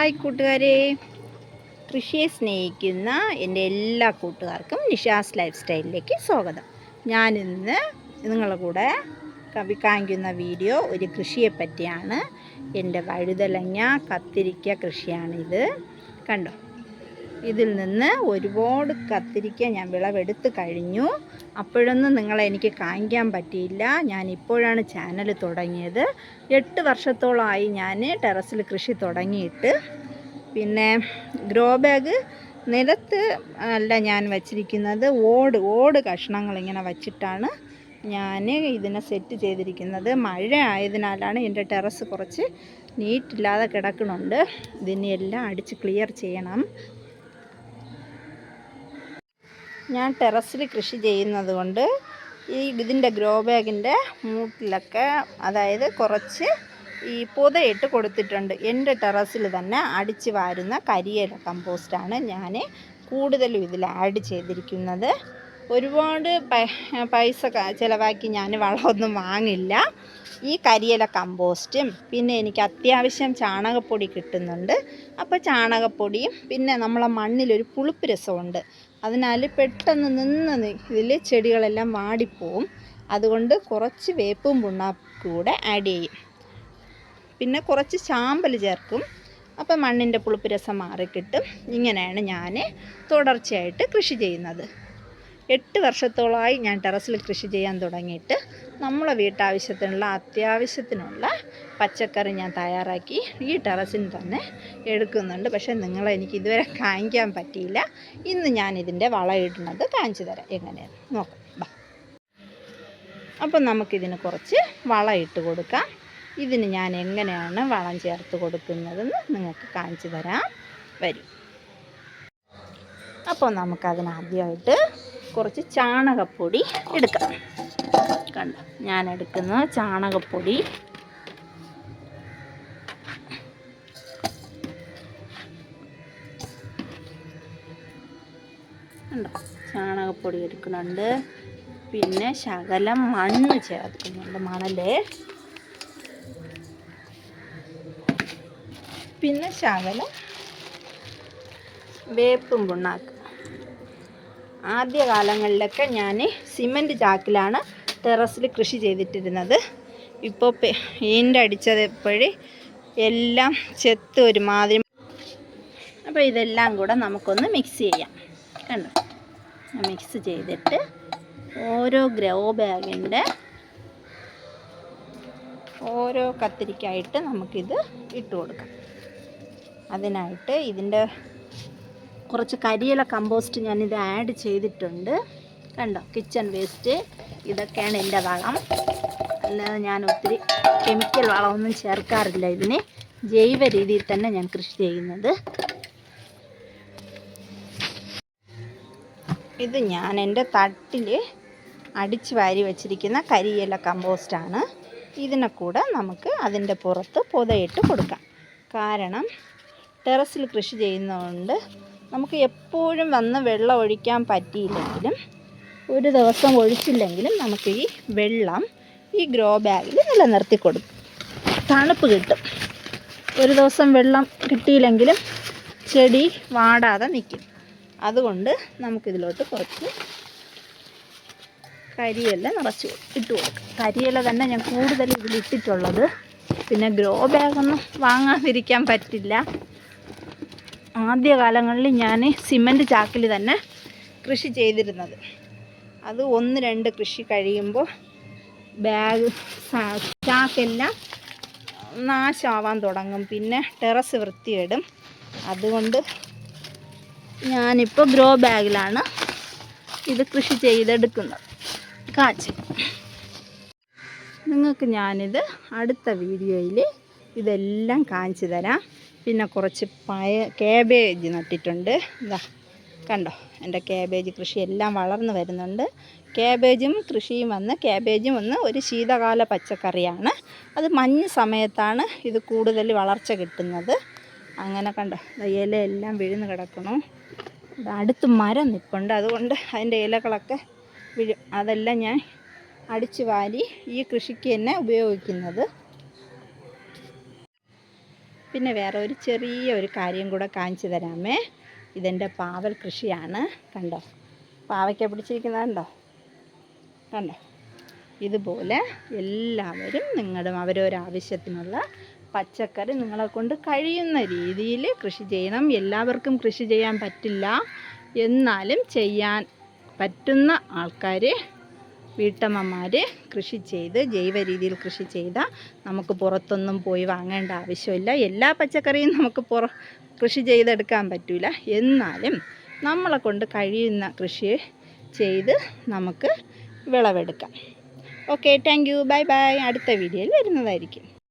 Hi കൂട്ടുകാരെ. കൃഷിയെ സ്നേഹിക്കുന്ന എന്റെ എല്ലാ കൂട്ടുകാർക്കും നിഷാസ് ലൈഫ് സ്റ്റൈലിലേക്ക് സ്വാഗതം. ഞാനിന്ന് നിങ്ങളുടെ കൂടെ കവി കാണിക്കുന്ന വീഡിയോ ഒരു കൃഷിയെ പറ്റിയാണ്. എന്റെ വഴുതലങ്ങ കത്തിരിക്ക കൃഷിയാണിത്. കണ്ടോ? ഇതിൽ നിന്ന് ഒരുപാട് കത്തിരിക്ക ഞാൻ വിളവെടുത്ത് കഴിഞ്ഞു. അപ്പോഴൊന്നും നിങ്ങളെ എനിക്ക് കാണിക്കാൻ പറ്റിയില്ല. ഞാൻ ഇപ്പോഴാണ് ചാനൽ തുടങ്ങിയത്. എട്ട് വർഷത്തോളമായി ഞാൻ ടെറസിൽ കൃഷി തുടങ്ങിയിട്ട്. പിന്നെ ഗ്രോ ബാഗ് നിലത്ത് അല്ല ഞാൻ വച്ചിരിക്കുന്നത്. ഓട് ഓട് കഷ്ണങ്ങൾ ഇങ്ങനെ വച്ചിട്ടാണ് ഞാൻ ഇതിനെ സെറ്റ് ചെയ്തിരിക്കുന്നത്. മഴ ആയതിനാലാണ് എന്റെ ടെറസ് കുറച്ച് നീറ്റില്ലാതെ കിടക്കുന്നുണ്ട് ഇതിനെല്ലാം അടിച്ച് ക്ലിയർ ചെയ്യണം. ഞാൻ ടെറസിൽ കൃഷി ചെയ്യുന്നത് കൊണ്ട് ഈ ഇതിന്റെ ഗ്രോ ബാഗിന്റെ മൂട്ടിലൊക്കെ അതായത് കുറച്ച് ഈ പുതയിട്ട് കൊടുത്തിട്ടുണ്ട്. എന്റെ ടെറസിൽ തന്നെ അടിച്ച് വാരുന്ന കരിയില കമ്പോസ്റ്റാണ് ഞാൻ കൂടുതലും ഇതിൽ ആഡ് ചെയ്തിരിക്കുന്നത്. ഒരുപാട് പൈസ ചിലവാക്കി ഞാൻ വളമൊന്നും വാങ്ങില്ല. ഈ കരിയില കമ്പോസ്റ്റും പിന്നെ എനിക്ക് അത്യാവശ്യം ചാണകപ്പൊടി കിട്ടുന്നുണ്ട്. അപ്പോൾ ചാണകപ്പൊടിയും പിന്നെ നമ്മളെ മണ്ണിലൊരു പുളിപ്പ് രസമുണ്ട്. അതിനാൽ പെട്ടെന്ന് നിന്ന് ഇതിൽ ചെടികളെല്ലാം വാടിപ്പോവും. അതുകൊണ്ട് കുറച്ച് വേപ്പും പുണ്ണാക്കും കൂടെ ആഡ് ചെയ്യും. പിന്നെ കുറച്ച് ചാമ്പൽ ചേർക്കും. അപ്പം മണ്ണിന്റെ പുളിപ്പ് രസം മാറിക്കിട്ടും. ഇങ്ങനെയാണ് ഞാൻ തുടർച്ചയായിട്ട് കൃഷി ചെയ്യുന്നത്. എട്ട് വർഷത്തോളമായി ഞാൻ ടെറസിൽ കൃഷി ചെയ്യാൻ തുടങ്ങിയിട്ട് നമ്മളെ വീട്ടാവശ്യത്തിനുള്ള അത്യാവശ്യത്തിനുള്ള പച്ചക്കറി ഞാൻ തയ്യാറാക്കി ഈ ടെറസിന് തന്നെ എടുക്കുന്നുണ്ട്. പക്ഷേ നിങ്ങളെ എനിക്ക് ഇതുവരെ കാണിക്കാൻ പറ്റിയില്ല. ഇന്ന് ഞാൻ ഇതിന്റെ വളമിടുന്നത് കാണിച്ചു തരാം. എങ്ങനെയാണ് നോക്കാം. ബാ. അപ്പം നമുക്കിതിന് കുറച്ച് വളം ഇട്ട് കൊടുക്കാം. ഇതിന് ഞാൻ എങ്ങനെയാണ് വളം ചേർത്ത് കൊടുക്കുന്നതെന്ന് നിങ്ങൾക്ക് കാണിച്ചു തരാം. വരും. അപ്പോൾ നമുക്കതിനാദ്യമായിട്ട് കുറച്ച് ചാണകപ്പൊടി എടുക്കാം. കണ്ടോ. ഞാൻ എടുക്കുന്ന ചാണകപ്പൊടി. ചാണകപ്പൊടി എടുക്കുന്നുണ്ട്. പിന്നെ ശകലം മണ്ണ് ചേർക്കുന്നുണ്ട് മണൽ. പിന്നെ ശകലം വേപ്പും പുണ്ണാക്ക്. ആദ്യ കാലങ്ങളിലൊക്കെ ഞാൻ സിമന്റ് ചാക്കിലാണ് ടെറസിൽ കൃഷി ചെയ്തിട്ടിരുന്നത്. ഇപ്പോൾ പെയിന്റ് എപ്പോഴും എല്ലാം ചെത്ത് ഒരുമാതിരി. അപ്പോൾ ഇതെല്ലാം കൂടെ നമുക്കൊന്ന് മിക്സ് ചെയ്യാം. കണ്ടോ? മിക്സ് ചെയ്തിട്ട് ഓരോ ഗ്രോ ബാഗിന്റെ ഓരോ കത്തിരിക്കായിട്ട് നമുക്കിത് ഇട്ട് കൊടുക്കാം. അതിനായിട്ട് ഇതിന്റെ കുറച്ച് കരിയില കമ്പോസ്റ്റ് ഞാനിത് ആഡ് ചെയ്തിട്ടുണ്ട്. കണ്ടോ? കിച്ചൺ വേസ്റ്റ് ഇതൊക്കെയാണ് എന്റെ വളം അല്ലാതെ ഞാൻ ഒത്തിരി കെമിക്കൽ വളമൊന്നും ചേർക്കാറില്ല ഇതിന്. ജൈവ രീതിയിൽ തന്നെ ഞാൻ കൃഷി ചെയ്യുന്നത്. ഇത് ഞാൻ എന്റെ തട്ടിൽ അടിച്ച് വാരി വച്ചിരിക്കുന്ന കരിയില കമ്പോസ്റ്റാണ് ഇതിനെ കൂടെ നമുക്ക് അതിന്റെ പുറത്ത് പുതയിട്ട് കൊടുക്കാം. കാരണം ടെറസിൽ കൃഷി ചെയ്യുന്നതുകൊണ്ട് നമുക്ക് എപ്പോഴും വന്ന് വെള്ളം ഒഴിക്കാൻ പറ്റിയില്ലെങ്കിലും ഒരു ദിവസം ഒഴിച്ചില്ലെങ്കിലും നമുക്ക് ഈ വെള്ളം ഈ ഗ്രോ ബാഗിൽ നിലനിർത്തി കൊടുക്കും. തണുപ്പ് കിട്ടും. ഒരു ദിവസം വെള്ളം കിട്ടിയില്ലെങ്കിലും ചെടി വാടാതെ നിൽക്കും. അതുകൊണ്ട് നമുക്കിതിലോട്ട് കുറച്ച് കരിയില നിറച്ച് ഇട്ട് കൊടുക്കും. കരിയില തന്നെ ഞാൻ കൂടുതൽ ഇതിലിട്ടിട്ടുള്ളത് പിന്നെ ഗ്രോ ബാഗൊന്നും വാങ്ങാതിരിക്കാൻ പറ്റില്ല. ആദ്യ കാലങ്ങളിൽ ഞാൻ സിമന്റ് ചാക്കിൽ തന്നെ കൃഷി ചെയ്തിരുന്നത്. അത് ഒന്ന് രണ്ട് കൃഷി കഴിയുമ്പോൾ ബാഗ് ചാക്കെല്ലാം നാശമാവാൻ തുടങ്ങും. പിന്നെ ടെറസ് വൃത്തിയിടും. അതുകൊണ്ട് ഞാനിപ്പോൾ ഗ്രോ ബാഗിലാണ് ഇത് കൃഷി ചെയ്തെടുക്കുന്നത്. കാച്ച്. നിങ്ങൾക്ക് ഞാനിത് അടുത്ത വീഡിയോയിൽ ഇതെല്ലാം കാണിച്ചു തരാം. പിന്നെ കുറച്ച് പയ കേബേജ് നട്ടിട്ടുണ്ട്. ഇതാ കണ്ടോ എന്റെ കാബേജ് കൃഷി എല്ലാം വളർന്നു വരുന്നുണ്ട്. കാബേജും കൃഷിയും വന്ന് കാബേജും വന്ന് ഒരു ശീതകാല പച്ചക്കറിയാണ്. അത് മഞ്ഞ് സമയത്താണ് ഇത് കൂടുതൽ വളർച്ച കിട്ടുന്നത്. അങ്ങനെ കണ്ടോ ഇലയെല്ലാം വിഴുന്ന് കിടക്കണു അടുത്ത് മരം നിൽപ്പുണ്ട് അതുകൊണ്ട് അതിന്റെ ഇലകളൊക്കെ വിഴും അതെല്ലാം ഞാൻ അടിച്ചു വാരി ഈ കൃഷിക്ക് തന്നെ ഉപയോഗിക്കുന്നത്. പിന്നെ വേറെ ഒരു ചെറിയ ഒരു കാര്യം കൂടെ കാണിച്ചു തരാമേ. ഇതെന്റെ പാവൽ കൃഷിയാണ്. കണ്ടോ? പാവയ്ക്ക പിടിച്ചിരിക്കുന്നത് കണ്ടോ? ഇതുപോലെ എല്ലാവരും നിങ്ങളുടെ അവരവരാവശ്യത്തിനുള്ള പച്ചക്കറി നിങ്ങളെ കൊണ്ട് കഴിയുന്ന രീതിയിൽ കൃഷി ചെയ്യണം. എല്ലാവർക്കും കൃഷി ചെയ്യാൻ പറ്റില്ല. എന്നാലും ചെയ്യാൻ പറ്റുന്ന ആൾക്കാർ വീട്ടമ്മമാർ കൃഷി ചെയ്ത് ജൈവ രീതിയിൽ കൃഷി ചെയ്താൽ നമുക്ക് പുറത്തൊന്നും പോയി വാങ്ങേണ്ട ആവശ്യമില്ല. എല്ലാ പച്ചക്കറിയും നമുക്ക് പുറ കൃഷി ചെയ്തെടുക്കാൻ പറ്റില്ല എന്നാലും നമ്മളെ കൊണ്ട് കഴിയുന്ന കൃഷി ചെയ്ത് നമുക്ക് വിളവെടുക്കാം. Okay thank you bye bye അടുത്ത വീഡിയോയിൽ വരുന്നതായിരിക്കും.